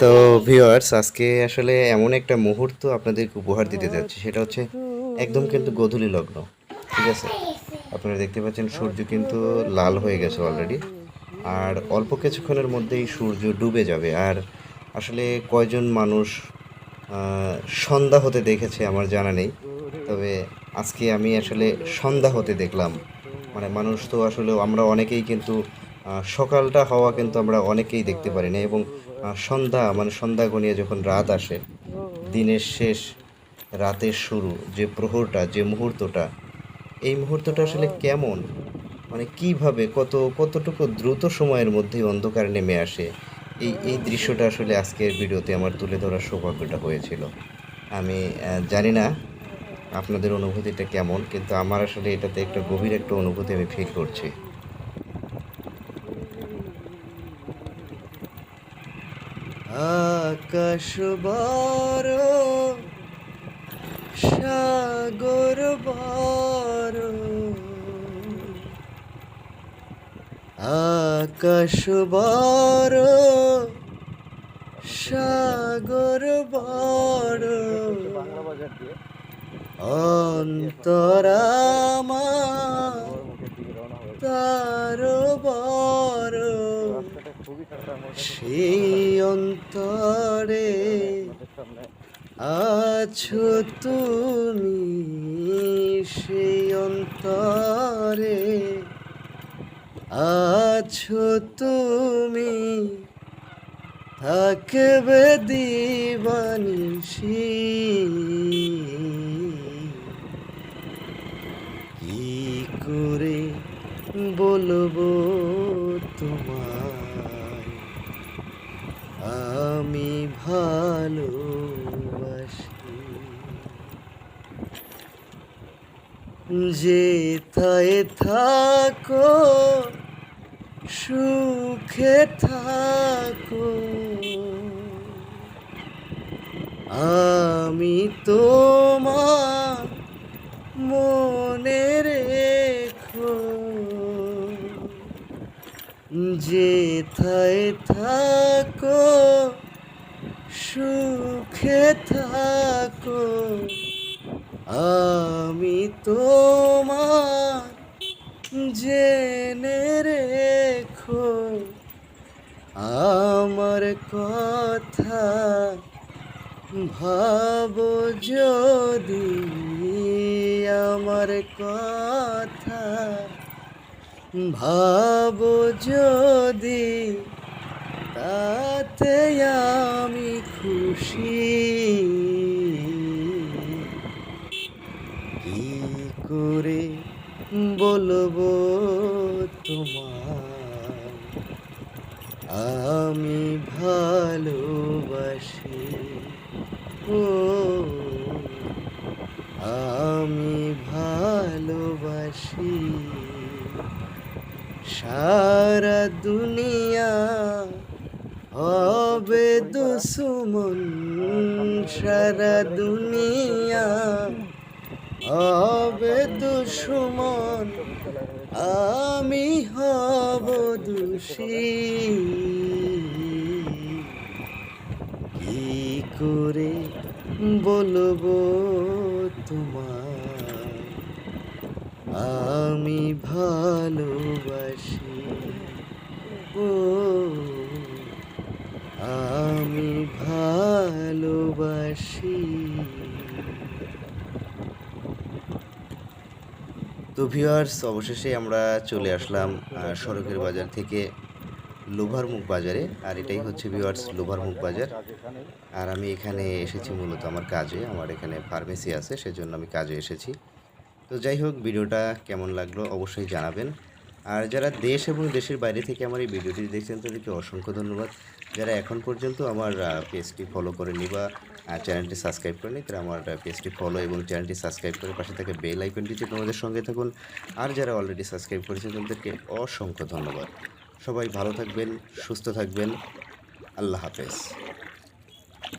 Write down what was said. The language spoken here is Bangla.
তো ভিউয়ার্স আজকে আসলে এমন একটা মুহূর্ত আপনাদেরকে উপহার দিতে যাচ্ছি। সেটা হচ্ছে একদম কিন্তু গোধূলি লগ্ন, ঠিক আছে? আপনারা দেখতে পাচ্ছেন সূর্য কিন্তু লাল হয়ে গেছে অলরেডি আর অল্প কিছুক্ষণের মধ্যেই সূর্য ডুবে যাবে। আর আসলে কয়জন মানুষ সন্ধ্যা হতে দেখেছে আমার জানা নেই। তবে আজকে আমি আসলে সন্ধ্যা হতে দেখলাম। মানে মানুষ তো আসলে আমরা অনেকেই কিন্তু সকালটা হওয়া কিন্তু আমরা অনেকেই দেখতে পারি না এবং সন্ধ্যা মানে সন্ধ্যা গনিয়ে যখন রাত আসে, দিনের শেষ, রাতের শুরু, যে প্রহরটা, যে মুহূর্তটা, এই মুহূর্তটা আসলে কেমন? মানে কীভাবে, কত, কতটুকু দ্রুত সময়ের মধ্যেই অন্ধকার নেমে আসে? এই এই দৃশ্যটা আসলে আজকের ভিডিওতে আমার তুলে ধরার সৌভাগ্যটা হয়েছিল। আমি জানি না আপনাদের অনুভূতিটা কেমন, কিন্তু আমার আসলে এটাতে একটা গভীর একটা অনুভূতি আমি ফিল করছি। আকাশ বড় সাগর বড়। আকাশ বড় সাগর বড়। অন্তরামা তার বড়। সেই অন্তরে আছো তুমি সেই অন্তরে আছো তুমি। থাকবে দিবানিসি কি করে বলব তোমায়? ভালোবাসি যেথায় থাকো সুখে থাকো। আমি তোমার মনে রেখো। যেথায় থাকো সুখে থাকো। আমি তোমার জেনে রেখো। আমার কথা ভাবো যদি আমার কথা ভাবো যদি তাতে আমি খুশি। কি করে বলব তোমার আমি ভালোবাসি। ও আমি ভালোবাসি। সারা দুনিয়া হবে দুসুমন সারা দুনিয়া। হবে আমি হব দোষী। কি করে বলব তোমার আমি ভালোবাসি। ও আমি ভালোবাসি। তো ভিউয়ার্স অবশেষে আমরা চলে আসলাম সড়কের বাজার থেকে লোভারমুখ বাজারে, আর এটাই হচ্ছে ভিউয়ার্স লোভারমুখ বাজার। আর আমি এখানে এসেছি মূলত আমার কাজে, আমার এখানে ফার্মেসি আছে, সেজন্য আমি কাজে এসেছি। তো যাই হোক, ভিডিওটা কেমন লাগল অবশ্যই জানাবেন। আর যারা দেশ এবং দেশের বাইরে থেকে আমার এই ভিডিওটি দেখছেন, তাদেরকে অসংখ্য ধন্যবাদ। যারা এখন পর্যন্ত আমার পেজটি ফলো করেনি বা চ্যানেলটি সাবস্ক্রাইব করেনি তারা আমার পেজটি ফলো এবং চ্যানেলটি সাবস্ক্রাইব করে পাশে থাকে বেল আইকনটিতে তোমাদের সঙ্গে থাকুন। আর যারা অলরেডি সাবস্ক্রাইব করেছে তাদেরকে অসংখ্য ধন্যবাদ। সবাই ভালো থাকবেন, সুস্থ থাকবেন। আল্লাহ হাফেজ।